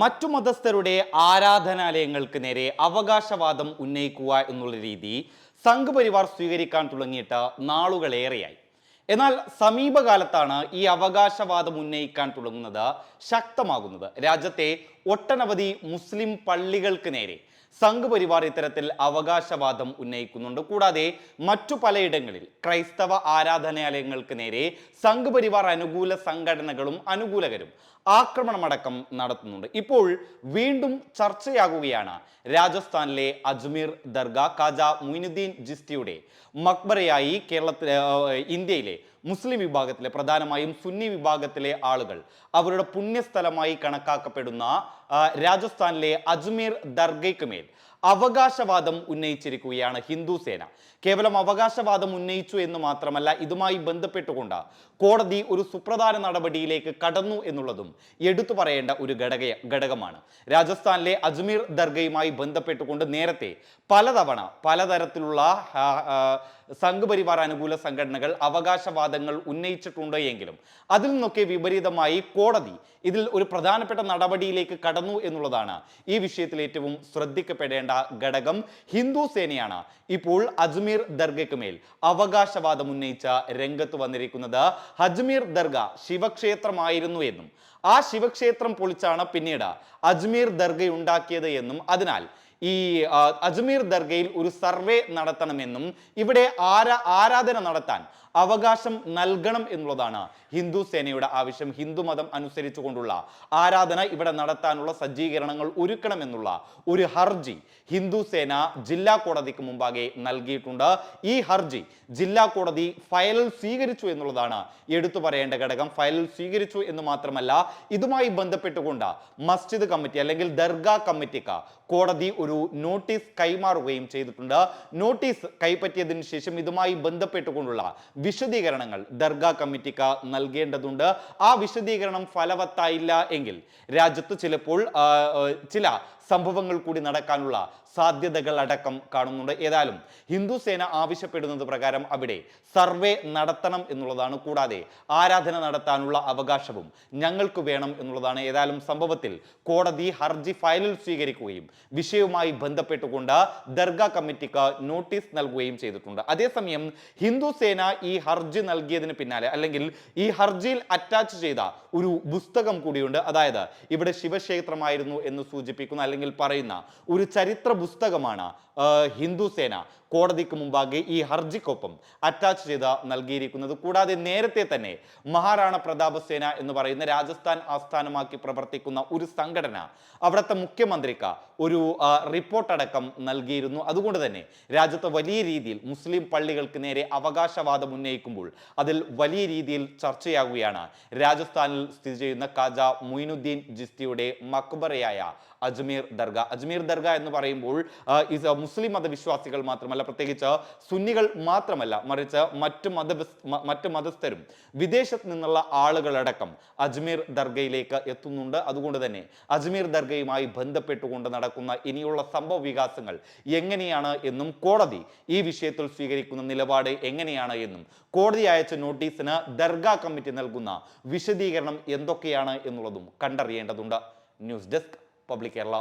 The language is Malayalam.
മറ്റു മതസ്ഥരുടെ ആരാധനാലയങ്ങൾക്ക് നേരെ അവകാശവാദം ഉന്നയിക്കുക എന്നുള്ള രീതി സംഘപരിവാർ സ്വീകരിക്കാൻ തുടങ്ങിയിട്ട് നാളുകളേറെയായി. എന്നാൽ സമീപകാലത്താണ് ഈ അവകാശവാദം ഉന്നയിക്കാൻ തുടങ്ങുന്നത് ശക്തമാകുന്നത്. രാജ്യത്തെ ഒട്ടനവധി മുസ്ലിം പള്ളികൾക്ക് നേരെ സംഘപരിവാർ ഇത്തരത്തിൽ അവകാശവാദം ഉന്നയിക്കുന്നുണ്ട്. കൂടാതെ മറ്റു പലയിടങ്ങളിൽ ക്രൈസ്തവ ആരാധനാലയങ്ങൾക്ക് നേരെ സംഘപരിവാർ അനുകൂല സംഘടനകളും അനുകൂലകരും ആക്രമണമടക്കം നടത്തുന്നുണ്ട്. ഇപ്പോൾ വീണ്ടും ചർച്ചയാകുകയാണ് രാജസ്ഥാനിലെ അജ്മീർ ദർഗ കാജ മൊയിനുദ്ദീൻ ജിസ്റ്റിയുടെ മക്ബറയായി കേരളത്തിലെ ഇന്ത്യയിലെ മുസ്ലിം വിഭാഗത്തിലെ പ്രധാനമായും സുന്നി വിഭാഗത്തിലെ ആളുകൾ. അവരുടെ പുണ്യസ്ഥലമായി കണക്കാക്കപ്പെടുന്ന രാജസ്ഥാനിലെ അജ്മീർ ദർഗയ്ക്ക് മേൽ അവകാശവാദം ഉന്നയിച്ചിരിക്കുകയാണ് ഹിന്ദു സേന. കേവലം അവകാശവാദം ഉന്നയിച്ചു എന്ന് മാത്രമല്ല ഇതുമായി ബന്ധപ്പെട്ടുകൊണ്ട് കോടതി ഒരു സുപ്രധാന നടപടിയിലേക്ക് കടന്നു എന്നുള്ളതും എടുത്തു പറയേണ്ട ഒരു ഘടക ഘടകമാണ്. രാജസ്ഥാനിലെ അജ്മീർ ദർഗയുമായി ബന്ധപ്പെട്ടുകൊണ്ട് നേരത്തെ പലതവണ പലതരത്തിലുള്ള സംഘപരിവാർ അനുകൂല സംഘടനകൾ അവകാശവാദങ്ങൾ ഉന്നയിച്ചിട്ടുണ്ട് എങ്കിലും അതിൽ നിന്നൊക്കെ വിപരീതമായി കോടതി ഇതിൽ ഒരു പ്രധാനപ്പെട്ട നടപടിയിലേക്ക് കടന്നു എന്നുള്ളതാണ് ഈ വിഷയത്തിൽ ഏറ്റവും ശ്രദ്ധിക്കപ്പെടേണ്ട ഘടകം. ഹിന്ദു സേനയാണ് ഇപ്പോൾ അജ്മീർ ദർഗയ്ക്ക് മേൽ അവകാശവാദം ഉന്നയിച്ച രംഗത്ത് വന്നിരിക്കുന്നത്. അജ്മീർ ദർഗ ശിവക്ഷേത്രമായിരുന്നു എന്നും ആ ശിവക്ഷേത്രം പൊളിച്ചാണ് പിന്നീട് അജ്മീർ ദർഗ ഉണ്ടാക്കിയത് എന്നും. അതിനാൽ ഈ അജ്മീർ ദർഗയിൽ ഒരു സർവേ നടത്തണമെന്നും ഇവിടെ ആരാ ആരാധന നടത്താൻ അവകാശം നൽകണം എന്നുള്ളതാണ് ഹിന്ദു സേനയുടെ ആവശ്യം. ഹിന്ദു മതം അനുസരിച്ചുകൊണ്ടുള്ള ആരാധന ഇവിടെ നടത്താനുള്ള സജ്ജീകരണങ്ങൾ ഒരുക്കണമെന്നുള്ള ഒരു ഹർജി ഹിന്ദു സേന ജില്ലാ കോടതിക്ക് മുമ്പാകെ നൽകിയിട്ടുണ്ട്. ഈ ഹർജി ജില്ലാ കോടതി ഫയലിൽ സ്വീകരിച്ചു എന്നുള്ളതാണ് എടുത്തു പറയേണ്ട ഘടകം. ഫയലിൽ സ്വീകരിച്ചു എന്ന് മാത്രമല്ല ഇതുമായി ബന്ധപ്പെട്ടുകൊണ്ട് മസ്ജിദ് കമ്മിറ്റി അല്ലെങ്കിൽ ദർഗ കമ്മിറ്റിക്ക് കോടതി നോട്ടീസ് കൈമാറുകയും ചെയ്തിട്ടുണ്ട്. നോട്ടീസ് കൈപ്പറ്റിയതിനു ശേഷം ഇതുമായി ബന്ധപ്പെട്ടുകൊണ്ടുള്ള വിശദീകരണങ്ങൾ ദർഗാ കമ്മിറ്റിക്ക് നൽകേണ്ടതുണ്ട്. ആ വിശദീകരണം ഫലവത്തായില്ല എങ്കിൽ രാജ്യത്ത് ചിലപ്പോൾ ചില സംഭവങ്ങൾ കൂടി നടക്കാനുള്ള സാധ്യതകൾ അടക്കം കാണുന്നുണ്ട്. ഏതായാലും ഹിന്ദു സേന ആവശ്യപ്പെടുന്നത് പ്രകാരം അവിടെ സർവേ നടത്തണം എന്നുള്ളതാണ്. കൂടാതെ ആരാധന നടത്താനുള്ള അവകാശവും ഞങ്ങൾക്ക് വേണം എന്നുള്ളതാണ്. ഏതായാലും സംഭവത്തിൽ കോടതി ഹർജി ഫയലിൽ സ്വീകരിക്കുകയും വിഷയവുമായി ബന്ധപ്പെട്ടുകൊണ്ട് ദർഗ കമ്മിറ്റിക്ക് നോട്ടീസ് നൽകുകയും ചെയ്തിട്ടുണ്ട്. അതേസമയം ഹിന്ദു സേന ഈ ഹർജി നൽകിയതിന് പിന്നാലെ അല്ലെങ്കിൽ ഈ ഹർജിയിൽ അറ്റാച്ച് ചെയ്ത ഒരു പുസ്തകം കൂടിയുണ്ട്. അതായത് ഇവിടെ ശിവക്ഷേത്രമായിരുന്നു എന്ന് സൂചിപ്പിക്കുന്ന അല്ലെങ്കിൽ പറയുന്ന ഒരു ചരിത്ര പുസ്തകമാണ് ഹിന്ദു സേന. കോടതിക്ക് മുമ്പാകെ ഈ ഹർജിക്കൊപ്പം അറ്റാച്ച് ചെയ്ത് നൽകിയിരിക്കുന്നത്. കൂടാതെ നേരത്തെ തന്നെ മഹാറാണ പ്രതാപ സേന എന്ന് പറയുന്ന രാജസ്ഥാൻ ആസ്ഥാനമാക്കി പ്രവർത്തിക്കുന്ന ഒരു സംഘടന അവിടുത്തെ മുഖ്യമന്ത്രിക്ക് ഒരു റിപ്പോർട്ട് അടക്കം നൽകിയിരുന്നു. അതുകൊണ്ട് തന്നെ രാജ്യത്ത് വലിയ രീതിയിൽ മുസ്ലിം പള്ളികൾക്ക് നേരെ അവകാശവാദം ഉന്നയിക്കുമ്പോൾ അതിൽ വലിയ രീതിയിൽ ചർച്ചയാകുകയാണ് രാജസ്ഥാനിൽ സ്ഥിതി ചെയ്യുന്ന കാജ മൊയിനുദ്ദീൻ ജിസ്തിയുടെ മക്ബറയായ അജ്മീർ ദർഗ. അജ്മീർ ദർഗ എന്ന് പറയുമ്പോൾ മുസ്ലിം മതവിശ്വാസികൾ മാത്രമല്ല പ്രത്യേകിച്ച് സുന്നികൾ മാത്രമല്ല മറിച്ച് മറ്റു മത മറ്റു മതസ്ഥരും വിദേശത്ത് നിന്നുള്ള ആളുകളടക്കം അജ്മീർ ദർഗയിലേക്ക് എത്തുന്നുണ്ട്. അതുകൊണ്ട് തന്നെ അജ്മീർ ദർഗയുമായി ബന്ധപ്പെട്ടുകൊണ്ട് നടക്കുന്ന ഇനിയുള്ള സംഭവ വികാസങ്ങൾ എങ്ങനെയാണ് എന്നും കോടതി ഈ വിഷയത്തിൽ സ്വീകരിക്കുന്ന നിലപാട് എങ്ങനെയാണ് എന്നും കോടതി അയച്ച നോട്ടീസിന് ദർഗ കമ്മിറ്റി നൽകുന്ന വിശദീകരണം എന്തൊക്കെയാണ് എന്നുള്ളതും കണ്ടറിയേണ്ടതുണ്ട്. News desk public Kerala.